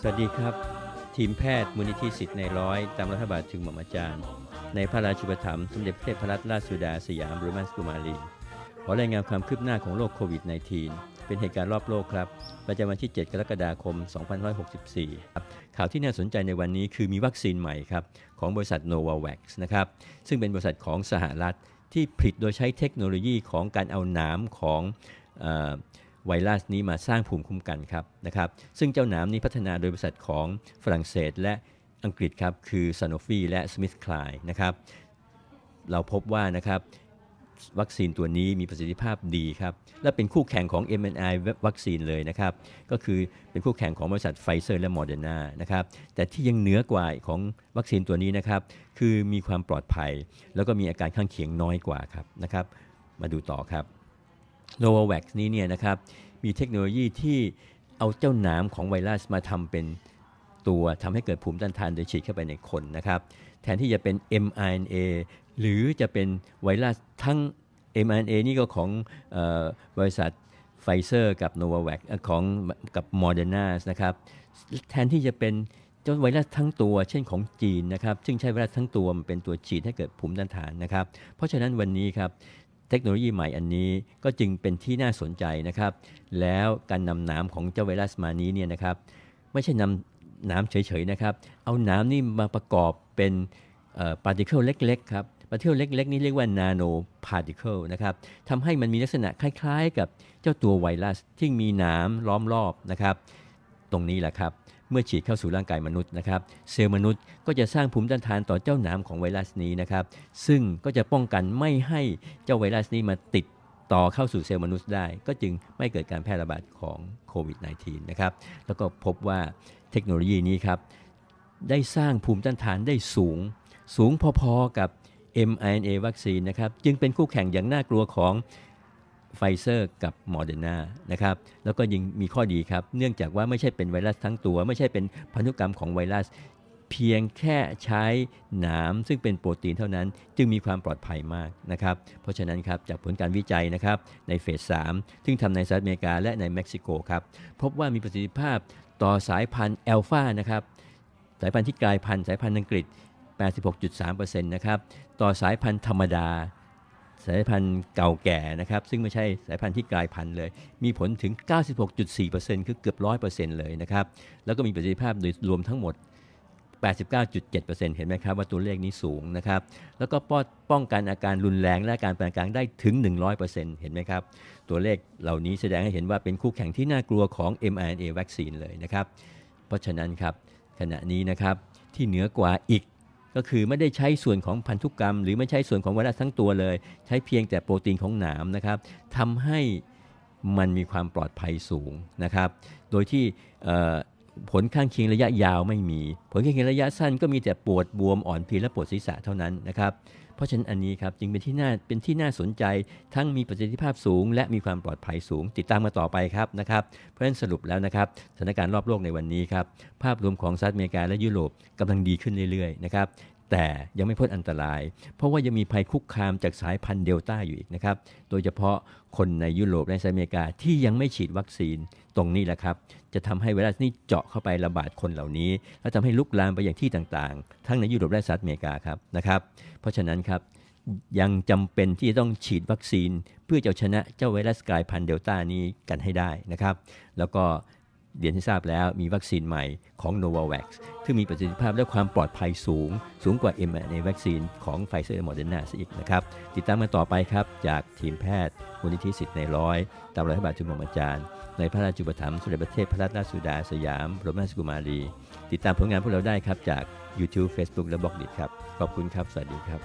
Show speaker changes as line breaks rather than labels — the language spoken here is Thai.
สวัสดีครับ ทีมแพทย์มูลนิธิสิทธิ์ในร้อย ตามรัฐบาลถึงหม่อมอาจารย์ ในพระราชูปถัมภ์สมเด็จพระเทพรัตนราชสุดาสยามบรมราชกุมารีขอรายงานความคืบหน้าของโรคโควิด -19 เป็นเหตุการณ์รอบโลกครับ ประจำวันที่ 7 กรกฎาคม 2564ครับข่าวที่น่าสนใจในวันนี้คือมีวัคซีนใหม่ครับของบริษัท Novavax นะครับ ซึ่งเป็นบริษัทของสหรัฐที่ผลิตโดยใช้เทคโนโลยีของการเอาหนามของอ ไวรัสนี้มาสร้างภูมิคุ้มกันครับนะครับ ซึ่งเจ้าหนามนี้พัฒนาโดยบริษัทของฝรั่งเศสและอังกฤษครับคือ Sanofi และ SmithKline นะครับเราพบว่านะครับวัคซีนตัวนี้มีประสิทธิภาพดีครับและเป็นคู่แข่งของ mRNA วัคซีนเลยนะครับก็คือเป็นคู่แข่งของบริษัทไฟเซอร์และ Moderna นะครับแต่ที่ยังเหนือกว่าของวัคซีนตัวนี้นะครับคือมีความปลอดภัย แล้วก็มีอาการข้างเคียงน้อยกว่าครับนะครับ มาดูต่อครับ n o v a v a x นี้เนี่ยนะครับมีเทคโนโลยีที่เอาเจ้าหนามของไวรัสมาทำเป็นตัวทำให้เกิดภูมิต้านทานโดยฉีดเข้าไปในคนนะครับ แทนที่จะเป็น mRNA หรือจะเป็นไวรัสทั้ง mRNA นี่ก็ของออบริษัทไฟเซอร์กับ n o v a v a x ของกับ Moderna นะครับ แทนที่จะเป็นเจ้าไวรัสทั้งตัวเช่นของจีนนะครับ ซึ่งใช้ไวรัสทั้งตัวมาเป็นตัวฉีดให้เกิดภูมิต้านทานนะครับ เพราะฉะนั้นวันนี้ครับ เทคโนโลยีใหม่อันนี้ก็จึงเป็นที่น่าสนใจนะครับ แล้วการนำน้ำของเจ้าไวรัสมานี้เนี่ยนะครับ ไม่ใช่นำน้ำเฉยๆนะครับ เอาน้ำนี่มาประกอบเป็นปาร์ติเคิลเล็กๆครับปาร์ติเคิลเล็กๆ นี่เรียกว่านาโนพาร์ติเคิลนะครับทำให้มันมีลักษณะคล้ายๆ กับเจ้าตัวไวรัสที่มีน้ำล้อมรอบนะครับ ตรงนี้แหละครับ เมื่อฉีดเข้าสู่ร่างกายมนุษย์นะครับ เซลล์มนุษย์ก็จะสร้างภูมิต้านทานต่อเจ้าหนามของไวรัสนี้นะครับ ซึ่งก็จะป้องกันไม่ให้เจ้าไวรัสนี้มาติดต่อเข้าสู่เซลล์มนุษย์ได้ ก็จึงไม่เกิดการแพร่ระบาดของโควิด -19 นะครับ แล้วก็พบว่าเทคโนโลยีนี้ครับ ได้สร้างภูมิต้านทานได้สูง สูงพอๆกับ mRNA วัคซีนนะครับ จึงเป็นคู่แข่งอย่างน่ากลัวของ ไฟเซอร์กับโมเดอร์นานะครับแล้วก็ยังมีข้อดีครับ เนื่องจากว่าไม่ใช่เป็นไวรัสทั้งตัว ไม่ใช่เป็นพันธุกรรมของไวรัส เพียงแค่ใช้หนามซึ่งเป็นโปรตีนเท่านั้น จึงมีความปลอดภัยมากนะครับ เพราะฉะนั้นครับจากผลการวิจัยนะครับในเฟส 3 ซึ่งทำในสหรัฐอเมริกาและในเม็กซิโกครับพบว่ามีประสิทธิภาพต่อสายพันธุ์แอลฟานะครับสายพันธุ์ที่กลายพันธุ์สายพันธุ์อังกฤษ86.3%นะครับ ต่อสายพันธุ์ธรรมดา สายพันธุ์เก่าแก่นะครับ ซึ่งไม่ใช่สายพันธุ์ที่กลายพันธุ์เลย มีผลถึง 96.4%คือเกือบ 100%เลยนะครับ แล้วก็มีประสิทธิภาพโดยรวมทั้งหมด 89.7%เห็นไหมครับว่าตัวเลขนี้สูงนะครับ แล้วก็ป้องกันอาการรุนแรงและการปานกลางได้ถึง 100%เห็นไหมครับ ตัวเลขเหล่านี้แสดงให้เห็นว่าเป็นคู่แข่งที่น่ากลัวของ mRNA วัคซีนเลยนะครับ เพราะฉะนั้นครับขณะนี้นะครับที่เหนือกว่าอีก ก็คือไม่ได้ใช้ส่วนของพันธุกรรม หรือไม่ใช้ส่วนของไวรัสทั้งตัวเลย ใช้เพียงแต่โปรตีนของหนามนะครับทำให้มันมีความปลอดภัยสูงนะครับ โดยที่ผลข้างเคียงระยะยาวไม่มี ผลข้างเคียงระยะสั้นก็มีแต่ปวดบวมอ่อนเพลียและปวดศีรษะเท่านั้นนะครับเพราะฉะนั้นอันนี้ครับจึงเป็นที่น่าเป็นที่น่าสนใจ ทั้งมีประสิทธิภาพสูง และมีความปลอดภัยสูง ติดตามมาต่อไปครับนะครับเพราะฉะนั้นสรุปแล้วนะครับสถานการณ์รอบโลกในวันนี้ครับภาพรวมของสหรัฐอเมริกาและยุโรปกำลังดีขึ้นเรื่อยๆนะครับ แต่ยังไม่พ้นอันตราย เพราะว่ายังมีภัยคุกคามจากสายพันธุ์เดลต้าอยู่อีกนะครับ โดยเฉพาะคนในยุโรปและสหรัฐอเมริกาที่ยังไม่ฉีดวัคซีนตรงนี้แหละครับ จะทำให้ไวรัสนี้เจาะเข้าไประบาดคนเหล่านี้ และทำให้ลุกลามไปอย่างที่ต่างๆ ทั้งในยุโรปและสหรัฐอเมริกาครับนะครับ เพราะฉะนั้นครับยังจำเป็นที่จะต้องฉีดวัคซีน เพื่อจะชนะเจ้าไวรัสกลายพันธุ์เดลต้านี้กันให้ได้นะครับ แล้วก็ เรียนให้ทราบแล้วมีวัคซีนใหม่ของ Novavax ที่มีประสิทธิภาพและความปลอดภัยสูง สูงกว่า mRNA วัคซีนของไฟเซอร์โมเดอร์นาซะอีกนะครับ ติดตามกันต่อไปครับ จากทีมแพทย์มูลนิธิสิทธิ์ในร้อย ตามรัฐบาลจุฬาอาจารย์ในพระราชจุปถัมภ์สมเด็จพระเทพพระราชสุดาสยามบรมราชกุมารี ติดตามผลงานพวกเราได้ครับจาก YouTube Facebook และบล็อกดิครับขอบคุณครับ สวัสดีครับ